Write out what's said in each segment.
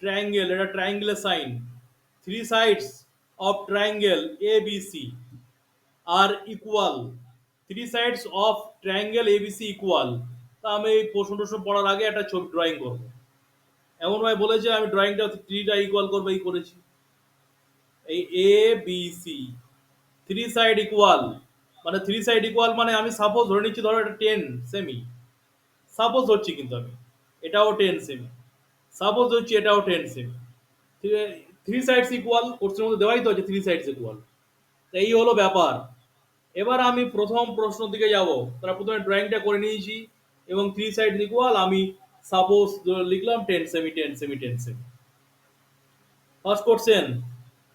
Triangle এটা ট্রায়াঙ্গেলের sine three sides of triangle A B C are equal three sides of triangle A B C equal তা আমি এই প্রশ্ন টশ্ন পড়ার আগে একটা ছবি ড্রয়িং করব। এমন ভাবে বলেছে, আমি ড্রয়িংটা থ্রিটা ইকুয়াল করব, এই করেছি। এই A B C three side equal মানে থ্রি সাইড ইকুয়াল মানে আমি সাপোজ ধরে নিচ্ছি, ধরো এটা টেন সেমি সাপোজ ধরছি কিন্তু আমি। এটাও টেন সেমি সাপোজ ধরছি এটাও ten semi three sides equal কোর্সের মধ্যে দেওয়াই তো আছে থ্রি সাইডস ইকুয়াল এই হলো ব্যাপার। এবার আমি প্রথম প্রশ্ন দিকে যাব। তারা প্রথমে ড্রয়িংটা করে নিয়েছি এবং থ্রি সাইড ইকুয়াল আমি সাপোজ লিখলাম ten semi ten semi ten semi first question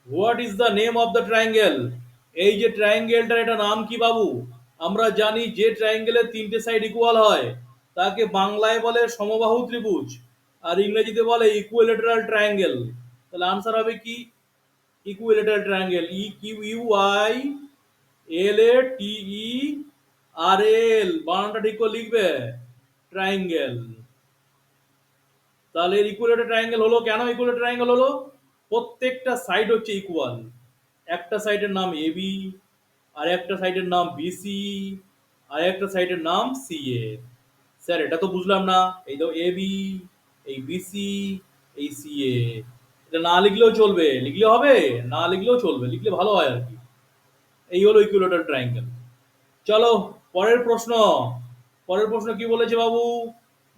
what is the name of the triangle এই যে ট্রায়াঙ্গেলটার এটা নাম কি বাবু? আমরা জানি যে ট্রায়াঙ্গেলের তিনটে সাইড ইকুয়াল হয়। তাকে বাংলায় বলে সমবাহু ত্রিভুজ আর ইংরেজিতে বলে ইকুয়েলেটারাল ট্রায়াঙ্গেল তাহলে আনসার হবে কি? Equilateral triangle E Q U I L A T E R L বানানটা ঠিক করে লিখবে। ট্রায়াঙ্গেল তাহলে ইকুয়েলেটার ট্রায়াঙ্গেল হলো কেন ইকুয়েলেটার ট্রায়াঙ্গেল হলো? প্রত্যেকটা সাইড হচ্ছে ইকুয়াল একটা সাইডের নাম এবি আর একটা সাইডের নাম বিসি আর একটা সাইডের নাম সিএ স্যার, এটা তো বুঝলাম না। এই তো এবি এই বিসি এই সিএ এটা না লিখলেও চলবে। লিখলে হবে, না লিখলেও চলবে। লিখলে ভালো হয় আর কি। এই হলো ইকুয়েলেটার ট্রায়াঙ্গেল চলো, পরের প্রশ্ন। পরের প্রশ্ন কি বলেছে বাবু?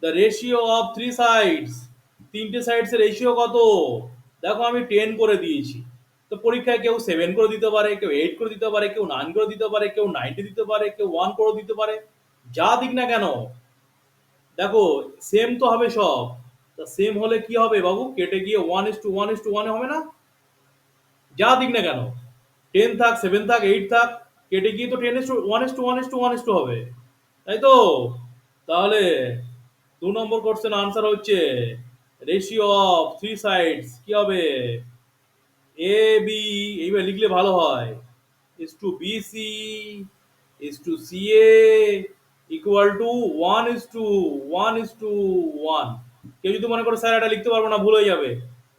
The ratio of three sides তিনটে সাইডস এর রেশিও কত? দেখো, আমি টেন করে দিয়েছি। তো পরীক্ষায় কেউ সেভেন করে দিতে পারে, কেউ এইট করে দিতে পারে, কেউ নাইন করে দিতে পারে, কেউ নাইনটি দিতে পারে, কেউ ওয়ান করে দিতে পারে। যা দিক না কেন দেখো সেম তো হবে সব। তা সেম হলে কি হবে বাবু? কেটে গিয়ে one is to one is to ওয়ানে হবে না? যা দিক না কেন। টেন থাক সেভেন থাক এইট থাক, কেটে গিয়ে তো ten is to one is to one is to one is to হবে। তাই তো? তাহলে দু নম্বর কোশ্চেন আনসার হচ্ছে রেশিও অফ থ্রি সাইডস কি হবে? এ বি এইভাবে লিখলে ভালো হয়। Is to B C is to C A equal to one is to one is to one কেউ যদি মনে করো, স্যার, এটা লিখতে পারব না, ভুল হয়ে যাবে।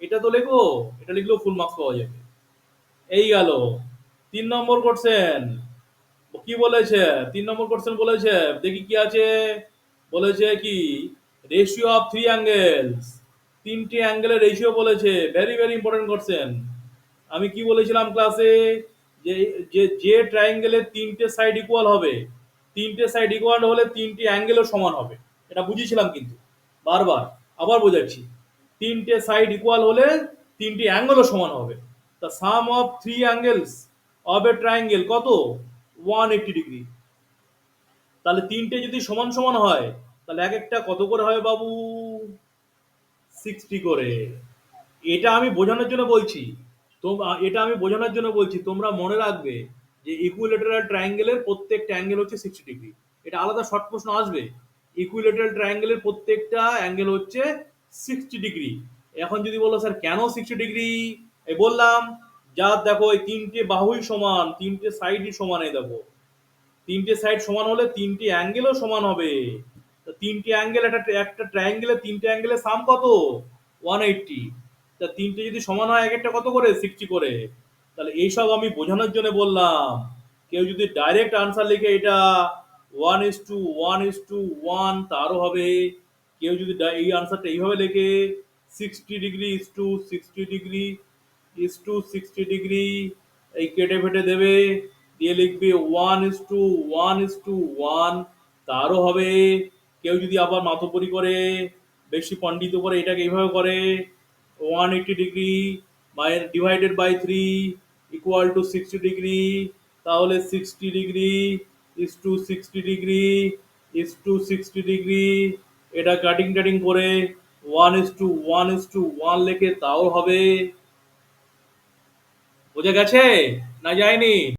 এটা তো লেখো, এটা লিখলেও ফুল মার্কস পাওয়া যাবে। এই গেল। তিন নম্বর কোশ্চেন কি বলেছে? তিন নম্বর কোশ্চেন বলেছে, দেখি কি আছে। বলেছে কি রেশিও অফ থ্রি অ্যাঙ্গেলস তিনটে অ্যাঙ্গেলের রেশিও বলেছে। ভেরি ভেরি ইম্পর্টেন্ট কোশ্চেন আমি কি বলেছিলাম ক্লাসে যে যে ট্রায়াঙ্গেলের তিনটে সাইড ইকুয়াল হবে। তিনটে সাইড ইকুয়াল হলে তিনটি অ্যাঙ্গেলও সমান হবে। এটা বুঝিয়েছিলাম কিন্তু। বারবার, আবার বোঝাচ্ছি। তিনটে সাইড ইকুয়াল হলে তিনটি অ্যাঙ্গেলও সমান হবে। The sum of three angles of a triangle কত? ওয়ান এইটি ডিগ্রি তাহলে তিনটে যদি সমান সমান হয়, তাহলে এক একটা কত করে হবে বাবু? সিক্সটি করে। এটা আমি বোঝানোর জন্য বলছি। তো এটা আমি বোঝানোর জন্য বলছি। তোমরা মনে রাখবে যে ইকুইলেটারাল ট্রায়াঙ্গেলের প্রত্যেকটা অ্যাঙ্গেল হচ্ছে সিক্সটি ডিগ্রি এটা আলাদা শর্ট প্রশ্ন আসবে। ইকুইলেটারাল ট্রায়াঙ্গেলের প্রত্যেকটা অ্যাঙ্গেল হচ্ছে সিক্সটি ডিগ্রি এখন যদি বলো, স্যার, কেন সিক্সটি ডিগ্রি এই বললাম যা দেখো, এই তিনটে বাহুই সমান, তিনটে সাইডই সমান, এই দেখো। তিনটে সাইড সমান হলে তিনটে অ্যাঙ্গেলও সমান হবে। তা তিনটে অ্যাঙ্গেল একটা একটা ট্রায়াঙ্গেলের তিনটে অ্যাঙ্গেলের সাম কত? ওয়ান এইটটি তা তিনটে যদি সমান হয়, এক একটা কত করে? সিক্সটি করে। তাহলে এইসব আমি বোঝানোর জন্য বললাম। কেউ যদি ডাইরেক্ট আনসার লিখে এটা one is to one is to one তারও হবে। কেউ যদি এই আনসারটা এইভাবে লেখে sixty degree is to sixty degree is to sixty degree এই কেটে ফেটে দেবে, দিয়ে লিখবে one is to one is to one তারও হবে। কেউ যদি আবার মাতব্বরি করে, বেশি পণ্ডিত করে এটাকে এইভাবে করে one eighty degree by divided by three equal to sixty degree তাহলে sixty degree is to sixty degree is to sixty degree এটা কাটিং টাটিং করে one is to one is to one লেখে তাও হবে। বোঝা গেছে? না যায়নি?